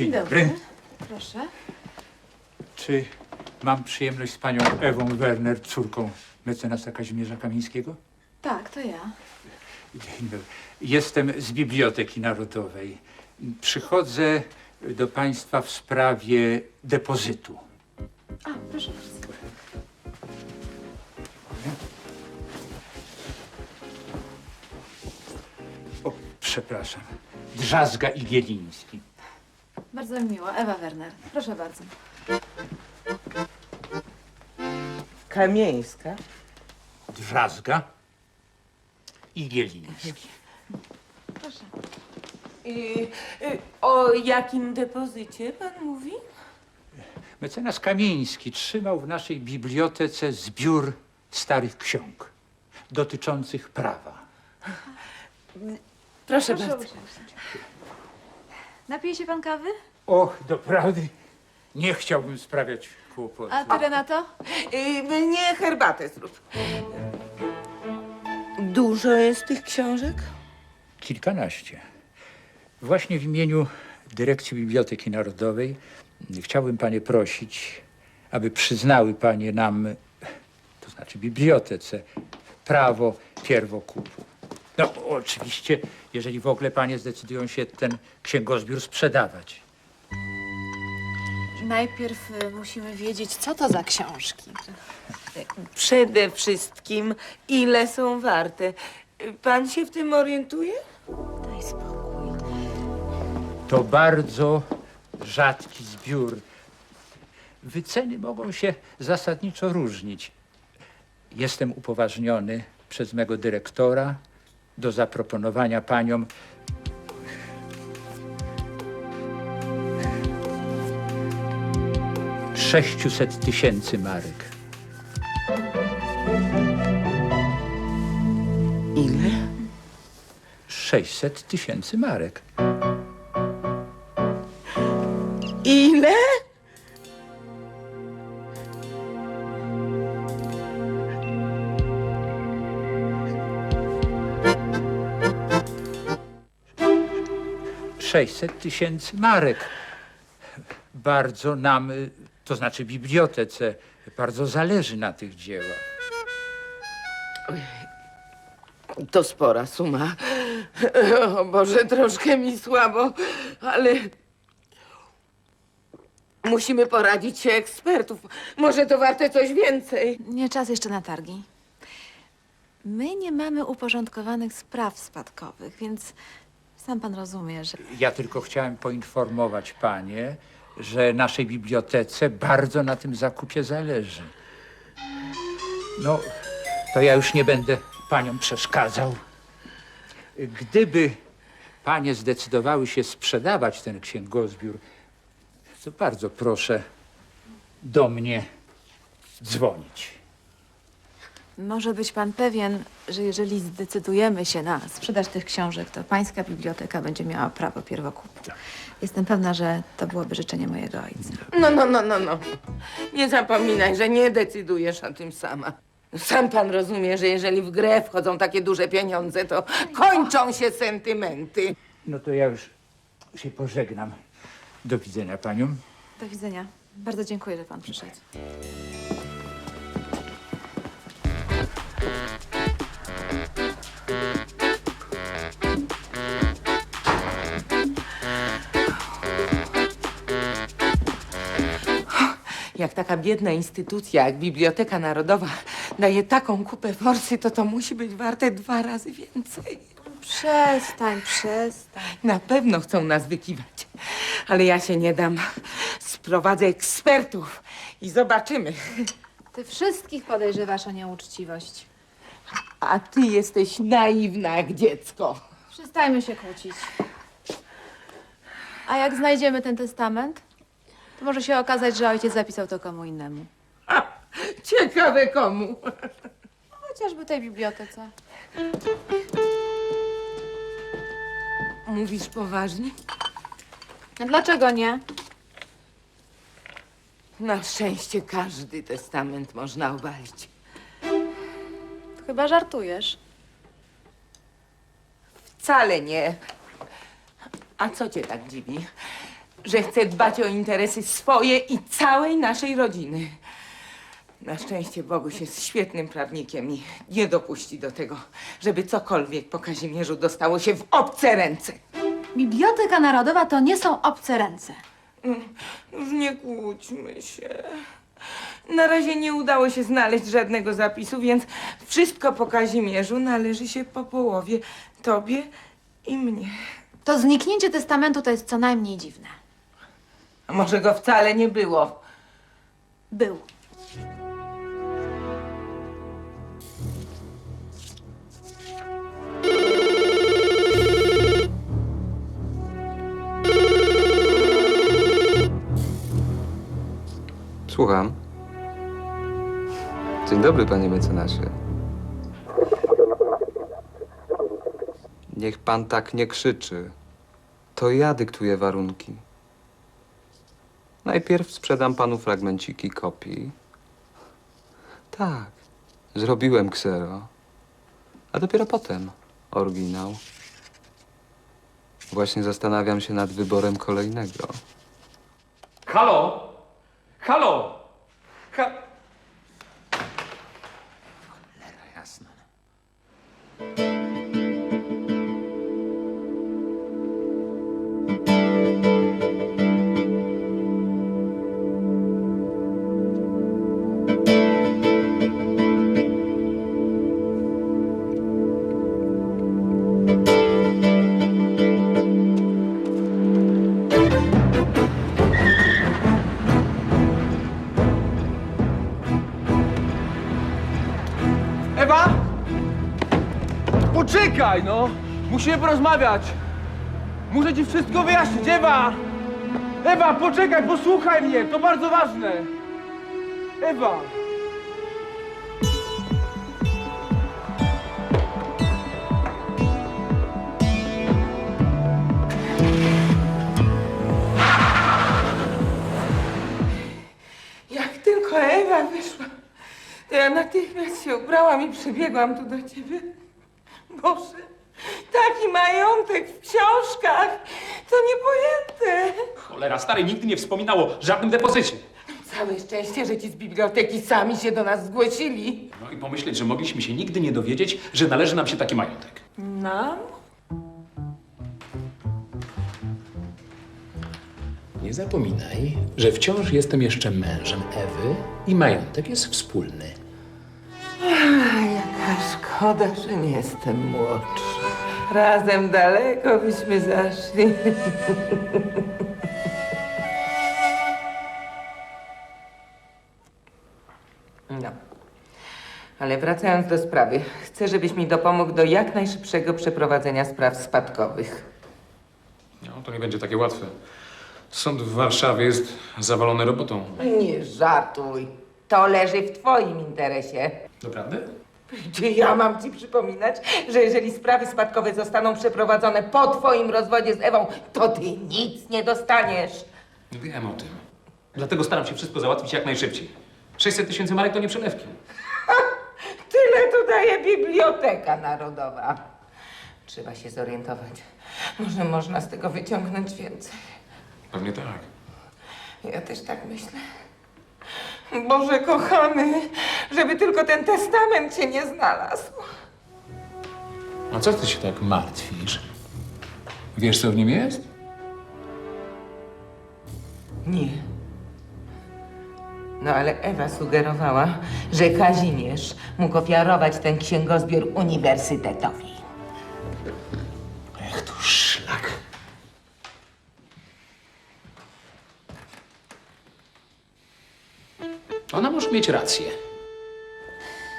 Dzień dobry. Proszę. Czy mam przyjemność z panią Ewą Werner, córką mecenasa Kazimierza Kamińskiego? Tak, to ja. Dzień dobry. Jestem z Biblioteki Narodowej. Przychodzę do państwa w sprawie depozytu. A, proszę bardzo. O, przepraszam. Drzazga i. Bardzo mi miło. Ewa Werner. Proszę bardzo. Kamieńska. Drzazga i Gieliński. Proszę. Y, y, o jakim depozycie pan mówi? Mecenas Kamiński trzymał w naszej bibliotece zbiór starych ksiąg dotyczących prawa. Proszę, Proszę bardzo. usiąść. Napije się pan kawy? Och, doprawdy nie chciałbym sprawiać kłopotu. A ty, Renato? Y, mnie herbatę zrób. Dużo jest tych książek? Kilkanaście. Właśnie w imieniu Dyrekcji Biblioteki Narodowej chciałbym panie prosić, aby przyznały panie nam, to znaczy bibliotece, prawo pierwokupu. No oczywiście, jeżeli w ogóle panie zdecydują się ten księgozbiór sprzedawać. Najpierw y, musimy wiedzieć, co to za książki. Przede wszystkim, ile są warte. Pan się w tym orientuje? Daj spokój. To bardzo rzadki zbiór. Wyceny mogą się zasadniczo różnić. Jestem upoważniony przez mego dyrektora do zaproponowania paniom sześciuset tysięcy marek. Ile? 600 tysięcy marek. Ile? Sześćset tysięcy marek. Bardzo nam, y, to znaczy bibliotece, bardzo zależy na tych dziełach. To spora suma. O Boże, troszkę mi słabo, ale musimy poradzić się ekspertów. Może to warte coś więcej. Nie czas jeszcze na targi. My nie mamy uporządkowanych spraw spadkowych, więc sam pan rozumie, że Ja tylko chciałem poinformować panie, że naszej bibliotece bardzo na tym zakupie zależy. No, to ja już nie będę paniom przeszkadzał. Gdyby panie zdecydowały się sprzedawać ten księgozbiór, to bardzo proszę do mnie dzwonić. Może być pan pewien, że jeżeli zdecydujemy się na sprzedaż tych książek, to pańska biblioteka będzie miała prawo pierwokupu. Jestem pewna, że to byłoby życzenie mojego ojca. No, no, no, no, no. Nie zapominaj, że nie decydujesz o tym sama. Sam pan rozumie, że jeżeli w grę wchodzą takie duże pieniądze, to kończą się sentymenty. No to ja już się pożegnam. Do widzenia paniom. Do widzenia. Bardzo dziękuję, że pan przyszedł. Jak taka biedna instytucja jak Biblioteka Narodowa daje taką kupę forsy, to to musi być warte dwa razy więcej. Przestań, przestań. Na pewno chcą nas wykiwać. Ale ja się nie dam. Sprowadzę ekspertów i zobaczymy. Ty wszystkich podejrzewasz o nieuczciwość. A ty jesteś naiwna jak dziecko. Przestajmy się kłócić. A jak znajdziemy ten testament, to może się okazać, że ojciec zapisał to komu innemu. Ha, ciekawe komu. Chociażby tej bibliotece. Mówisz poważnie? A dlaczego nie? Na szczęście każdy testament można obalić. Chyba żartujesz. Wcale nie. A co cię tak dziwi? Że chce dbać o interesy swoje i całej naszej rodziny. Na szczęście Boguś jest świetnym prawnikiem i nie dopuści do tego, żeby cokolwiek po Kazimierzu dostało się w obce ręce. Biblioteka Narodowa to nie są obce ręce. Już nie kłóćmy się. Na razie nie udało się znaleźć żadnego zapisu, więc wszystko po Kazimierzu należy się po połowie tobie i mnie. To zniknięcie testamentu to jest co najmniej dziwne. A może go wcale nie było? Był. Słucham. Dzień dobry, panie mecenasie. Niech pan tak nie krzyczy. To ja dyktuję warunki. Najpierw sprzedam panu fragmenciki kopii. Tak, zrobiłem ksero. A dopiero potem oryginał. Właśnie zastanawiam się nad wyborem kolejnego. Halo? Halo? Ha... Poczekaj, no! Musimy porozmawiać! Muszę ci wszystko wyjaśnić, Ewa! Ewa, poczekaj, posłuchaj mnie, to bardzo ważne! Ewa! Jak tylko Ewa wyszła, to ja natychmiast się ubrałam i przybiegłam tu do ciebie. Boże, taki majątek w książkach, to niepojęte. Cholera, stary nigdy nie wspominało o żadnym depozycie. Całe szczęście, że ci z biblioteki sami się do nas zgłosili. No i pomyśleć, że mogliśmy się nigdy nie dowiedzieć, że należy nam się taki majątek. Nam? Nie zapominaj, że wciąż jestem jeszcze mężem Ewy i majątek jest wspólny. Jaka szkoda, że nie jestem młodszy. Razem daleko byśmy zaszli. No. Ale wracając do sprawy, chcę, żebyś mi dopomógł do jak najszybszego przeprowadzenia spraw spadkowych. No, to nie będzie takie łatwe. Sąd w Warszawie jest zawalony robotą. Nie żartuj. To leży w twoim interesie. Doprawdy? Czy ja mam ci przypominać, że jeżeli sprawy spadkowe zostaną przeprowadzone po twoim rozwodzie z Ewą, to ty nic nie dostaniesz. Wiem o tym. Dlatego staram się wszystko załatwić jak najszybciej. 600 tysięcy marek to nie przelewki. Tyle tu daje Biblioteka Narodowa. Trzeba się zorientować. Może można z tego wyciągnąć więcej. Pewnie tak. Ja też tak myślę. Boże kochany, żeby tylko ten testament się nie znalazł. A co ty się tak martwisz? Wiesz, co w nim jest? Nie. No ale Ewa sugerowała, że Kazimierz mógł ofiarować ten księgozbiór uniwersytetowi. Mieć rację.